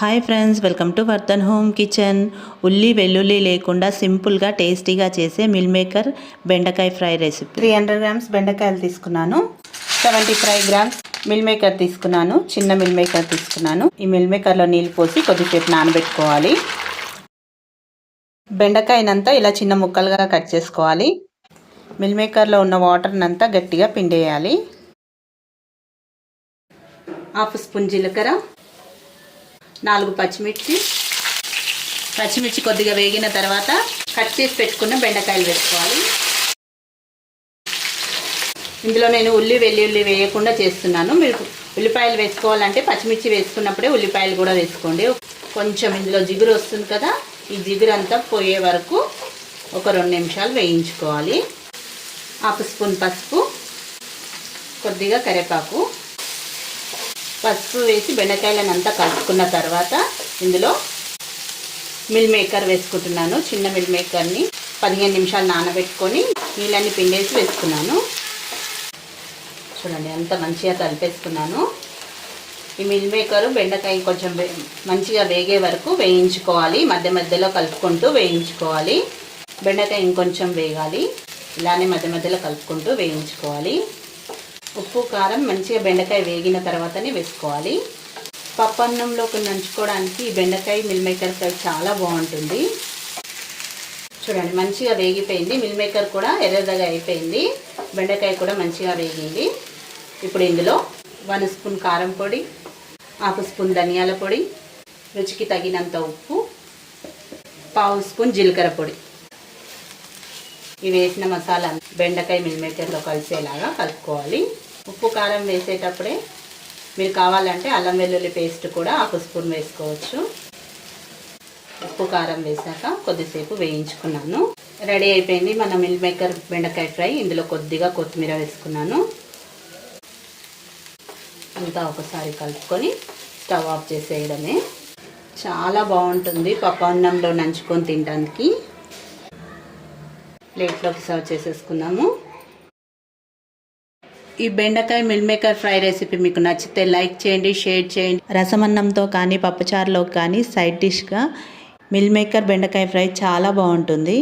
Hi friends welcome to Vardhan home kitchen ఉల్లి వెల్లుల్లి లేకుండా సింపుల్గా టేస్టీగా చేసే మిల్ మేకర్ బెండకాయ fry recipe three hundred grams బెండకాయలు తీసుకున్నాను. Seventy five grams meal maker తీసుకున్నాను. చిన్న మిల్ మేకర్ తీసుకున్నాను. ఈ మిల్ మేకర్లో నీళ్ళు పోసి కొద్దిసేపు నానబెట్టుకోవాలి. బెండకాయనంతా ఇలా చిన్న ముక్కలుగా కట్ చేసుకోవాలి. మిల్ మేకర్లో ఉన్న వాటర్నంతా గట్టిగా పిండేయాలి. హాఫ్ స్పూన్ జీలకర్ర. నాలుగు పచ్చిమిర్చి. పచ్చిమిర్చి కొద్దిగా వేగిన తర్వాత కట్ చేసి పెట్టుకున్న బెండకాయలు వేసుకోవాలి. ఇందులో నేను ఉల్లి వెల్లుల్లి వేయకుండా చేస్తున్నాను. మీరు ఉల్లిపాయలు వేసుకోవాలంటే పచ్చిమిర్చి వేసుకున్నప్పుడే ఉల్లిపాయలు కూడా వేసుకోండి. కొంచెం ఇందులో జిగురు వస్తుంది కదా ఈ జిగురు అంతా పోయే వరకు ఒక రెండు నిమిషాలు వేయించుకోవాలి. హాఫ్ స్పూన్ పసుపు కొద్దిగా కరివేపాకు. పసుపు వేసి బెండకాయలను అంతా కలుపుకున్న తర్వాత ఇందులో మిల్ మేకర్ వేసుకుంటున్నాను. చిన్న మిల్ మేకర్ని పదిహేను నిమిషాలు నానబెట్టుకొని నీళ్ళన్ని పిండేసి వేసుకున్నాను. చూడండి అంత మంచిగా కలిపేసుకున్నాను. ఈ మిల్ మేకరు బెండకాయ కొంచెం మంచిగా వేగే వరకు వేయించుకోవాలి. మధ్య మధ్యలో కలుపుకుంటూ వేయించుకోవాలి. బెండకాయ ఇంకొంచెం వేగాలి. ఇలానే మధ్య మధ్యలో కలుపుకుంటూ వేయించుకోవాలి. ఉప్పు కారం మంచిగా బెండకాయ వేగిన తర్వాతనే వేసుకోవాలి. పప్పు అన్నంలోకి నంచుకోవడానికి ఈ బెండకాయ మిల్ మేకర్ ఫ్రై చాలా బాగుంటుంది. చూడండి మంచిగా వేగిపోయింది. మిల్ మేకర్ కూడా ఎర్రదగా అయిపోయింది. బెండకాయ కూడా మంచిగా వేగింది. ఇప్పుడు ఇందులో వన్ స్పూన్ కారం పొడి హాఫ్ స్పూన్ ధనియాల పొడి రుచికి తగినంత ఉప్పు పావు స్పూన్ జీలకర్ర పొడి. ఈ వేసిన మసాలా బెండకాయ మిల్మేకర్లో కలిసేలాగా కలుపుకోవాలి. ఉప్పు కారం వేసేటప్పుడే మీరు కావాలంటే అల్లం వెల్లుల్లి పేస్ట్ కూడా హాఫ్ స్పూన్ వేసుకోవచ్చు. ఉప్పు కారం వేసాక కొద్దిసేపు వేయించుకున్నాను. రెడీ అయిపోయింది మన మిల్ మేకర్ బెండకాయ ఫ్రై. ఇందులో కొద్దిగా కొత్తిమీర వేసుకున్నాను. అంతా ఒకసారి కలుపుకొని స్టవ్ ఆఫ్ చేసేయడమే. చాలా బాగుంటుంది పప్పు అన్నంలో నంచుకొని తినడానికి. ప్లేట్లోకి సర్వ్ చేసేసుకున్నాము. ఈ బెండకాయ మిల్ మేకర్ ఫ్రై రెసిపీ మీకు నచ్చితే లైక్ చేయండి షేర్ చేయండి. రసమన్నంతో కానీ పప్పుచారులో కానీ సైడ్ డిష్గా మిల్ మేకర్ బెండకాయ ఫ్రై చాలా బాగుంటుంది.